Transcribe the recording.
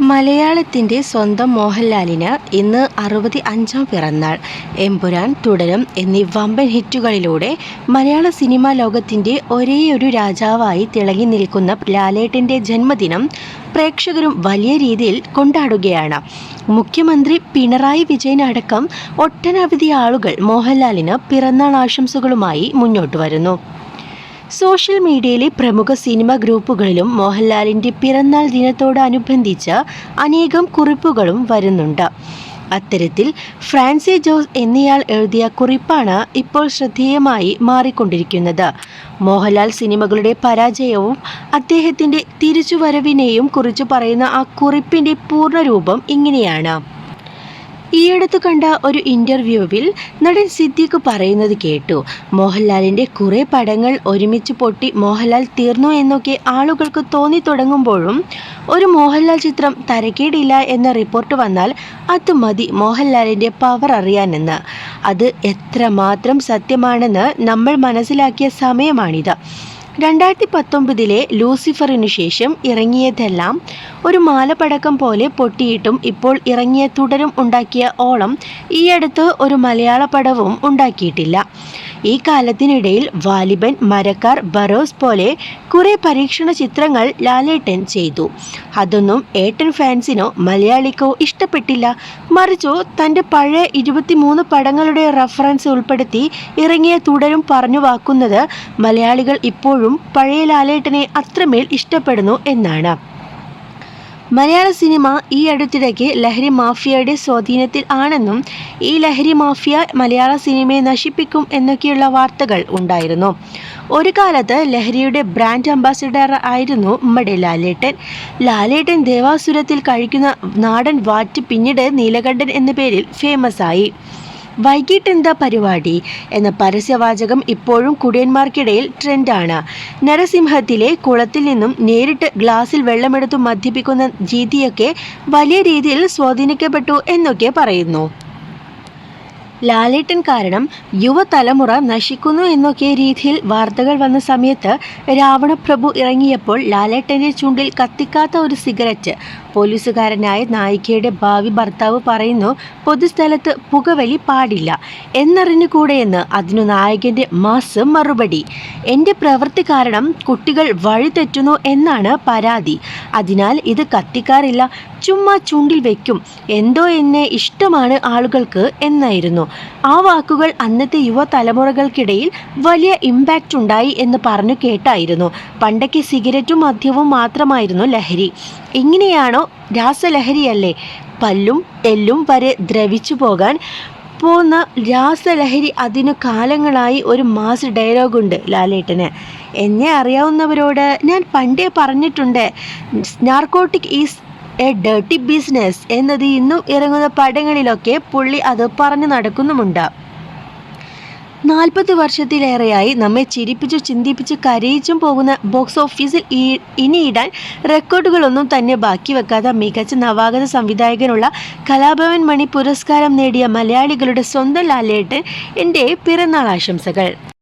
മലയാളത്തിന്റെ സ്വന്തം മോഹൻലാലിന് ഇന്ന് അറുപത്തി അഞ്ചാം പിറന്നാൾ. എമ്പുരാൻ തുടരും എന്നീ വമ്പൻ ഹിറ്റുകളിലൂടെ മലയാള സിനിമാ ലോകത്തിന്റെ ഒരേയൊരു രാജാവായി തിളങ്ങി നിൽക്കുന്ന ലാലേട്ടന്റെ ജന്മദിനം പ്രേക്ഷകരും വലിയ രീതിയിൽ കൊണ്ടാടുകയാണ്. മുഖ്യമന്ത്രി പിണറായി വിജയനടക്കം ഒട്ടനവധി ആളുകൾ മോഹൻലാലിന് പിറന്നാൾ ആശംസകളുമായി മുന്നോട്ട് വരുന്നു. സോഷ്യൽ മീഡിയയിലെ പ്രമുഖ സിനിമ ഗ്രൂപ്പുകളിലും മോഹൻലാലിന്റെ പിറന്നാൾ ദിനത്തോടനുബന്ധിച്ച അനേകം കുറിപ്പുകളും വരുന്നുണ്ട്. അത്തരത്തിൽ ഫ്രാൻസി ജോസ് എന്നയാൾ എഴുതിയ കുറിപ്പാണ് ഇപ്പോൾ ശ്രദ്ധേയമായി മാറിക്കൊണ്ടിരിക്കുന്നത്. മോഹൻലാൽ സിനിമകളുടെ പരാജയവും അദ്ദേഹത്തിന്റെ തിരിച്ചുവരവിനെയും കുറിച്ച് പറയുന്ന ആ കുറിപ്പിന്റെ പൂർണരൂപം ഇങ്ങനെയാണ്. ഈയടുത്ത് കണ്ട ഒരു ഇന്റർവ്യൂവിൽ നടൻ സിദ്ദിഖ് പറയുന്നത് കേട്ടു. മോഹൻലാലിന്റെ കുറെ പടങ്ങൾ ഒരുമിച്ച് പൊട്ടി മോഹൻലാൽ തീർന്നു എന്നൊക്കെ ആളുകൾക്ക് തോന്നി തുടങ്ങുമ്പോഴും ഒരു മോഹൻലാൽ ചിത്രം തരക്കേടില്ല എന്ന റിപ്പോർട്ട് വന്നാൽ അത് മതി മോഹൻലാലിന്റെ പവർ അറിയാനെന്ന്. അത് എത്രമാത്രം സത്യമാണെന്ന് നമ്മൾ മനസ്സിലാക്കിയ സമയമാണിത്. രണ്ടായിരത്തി പത്തൊമ്പതിലെ ലൂസിഫറിനു ശേഷം ഇറങ്ങിയതെല്ലാം ഒരു മാലപ്പടക്കം പോലെ പൊട്ടിയിട്ടും ഇപ്പോൾ ഇറങ്ങിയ തുടരും ഉണ്ടാക്കിയ ഓളം ഈയടുത്ത് ഒരു മലയാള പടവും ഉണ്ടാക്കിയിട്ടില്ല. ഈ കാലത്തിനിടയിൽ വാലിബൻ മരക്കാർ ബറോസ് പോലെ കുറെ പരീക്ഷണ ചിത്രങ്ങൾ ലാലേട്ടൻ ചെയ്തു. അതൊന്നും ഏട്ടൻ ഫാൻസിനോ മലയാളിക്കോ ഇഷ്ടപ്പെട്ടില്ല. മറിച്ചോ തന്റെ പഴയ ഇരുപത്തിമൂന്ന് പടങ്ങളുടെ റഫറൻസ് ഉൾപ്പെടുത്തി ഇറങ്ങിയ തുടരും പറഞ്ഞു വാക്കുന്നത് മലയാളികൾ ഇപ്പോഴും പഴയ ലാലേട്ടനെ അത്രമേൽ ഇഷ്ടപ്പെടുന്നു എന്നാണ്. മലയാള സിനിമ ഈ അടുത്തിടയ്ക്ക് ലഹരി മാഫിയയുടെ സ്വാധീനത്തിൽ ആണെന്നും ഈ ലഹരി മാഫിയ മലയാള സിനിമയെ നശിപ്പിക്കും എന്നൊക്കെയുള്ള വാർത്തകൾ ഉണ്ടായിരുന്നു. ഒരു കാലത്ത് ലഹരിയുടെ ബ്രാൻഡ് അംബാസിഡർ ആയിരുന്നു ഉമ്മടെ ലാലേട്ടൻ ലാലേട്ടൻ ദേവാസുരത്തിൽ കഴിക്കുന്ന നാടൻ വാറ്റ് പിന്നീട് നീലകണ്ഠൻ എന്ന പേരിൽ ഫേമസ് ആയി. വൈകിട്ട് എന്താ പരിപാടി? എന്ന പരസ്യവാചകം ഇപ്പോഴും കുടിയന്മാർക്കിടയിൽ ട്രെൻഡാണ്. നരസിംഹത്തിലെ കുളത്തിൽ നിന്നും നേരിട്ട് ഗ്ലാസിൽ വെള്ളമെടുത്തു മദ്യപിക്കുന്ന രീതിയൊക്കെ വലിയ രീതിയിൽ സ്വാധീനിക്കപ്പെട്ടു എന്നൊക്കെ പറയുന്നു. ലാലേട്ടൻ കാരണം യുവതലമുറ നശിക്കുന്നു എന്നൊക്കെ രീതിയിൽ വാർത്തകൾ വന്ന സമയത്ത് രാവണപ്രഭു ഇറങ്ങിയപ്പോൾ ലാലേട്ടന്റെ ചുണ്ടിൽ കത്തിക്കാത്ത ഒരു സിഗരറ്റ് പോലീസുകാരനായ നായികയുടെ ഭാവി ഭർത്താവ് പറയുന്നു പൊതുസ്ഥലത്ത് പുകവലി പാടില്ല. എന്നറിഞ്ഞു കൂടെയെന്ന് അതിനു നായകന്റെ മാസ് മറുപടി. എന്റെ പ്രവൃത്തി കാരണം കുട്ടികൾ വഴിതെറ്റുന്നു എന്നാണ് പരാതി. അതിനാൽ ഇത് കത്തിക്കാറില്ല. ചുമ്മാ ചുണ്ടിൽ വെക്കും. എന്തോ എന്നെ ഇഷ്ടമാണ് ആളുകൾക്ക് എന്നായിരുന്നു. ആ വാക്കുകൾ അന്നത്തെ യുവതലമുറകൾക്കിടയിൽ വലിയ ഇമ്പാക്റ്റ് ഉണ്ടായി എന്ന് പറഞ്ഞു കേട്ടായിരുന്നു. പണ്ടൊക്കെ സിഗരറ്റും മദ്യവും മാത്രമായിരുന്നു ലഹരി. ഇങ്ങനെയാണോ രാസലഹരിയല്ലേ? പല്ലും എല്ലും വരെ ദ്രവിച്ചു പോകാൻ പോകുന്ന രാസലഹരി അതിനു കാലങ്ങളായി ഒരു മാസ് ഡയലോഗുണ്ട് ലാലേട്ടന്. എന്നെ അറിയാവുന്നവരോട് ഞാൻ പണ്ടേ പറഞ്ഞിട്ടുണ്ട് narcotic is a dirty business എന്നത് ഇന്നും ഇറങ്ങുന്ന പടങ്ങളിലൊക്കെ പുള്ളി അത് പറഞ്ഞു നടക്കുന്നുമുണ്ട്. നാൽപ്പത് വർഷത്തിലേറെയായി നമ്മെ ചിരിപ്പിച്ചു ചിന്തിപ്പിച്ചു കരയിച്ചും പോകുന്ന ബോക്സ് ഓഫീസിൽ ഇനിയിടാൻ റെക്കോർഡുകളൊന്നും തന്നെ ബാക്കി വെക്കാത്ത മികച്ച നവാഗത സംവിധായകനുള്ള കലാഭവൻ മണി പുരസ്കാരം നേടിയ മലയാളികളുടെ സ്വന്തം ലാലേട്ടൻ എന്റെ പിറന്നാൾ ആശംസകൾ.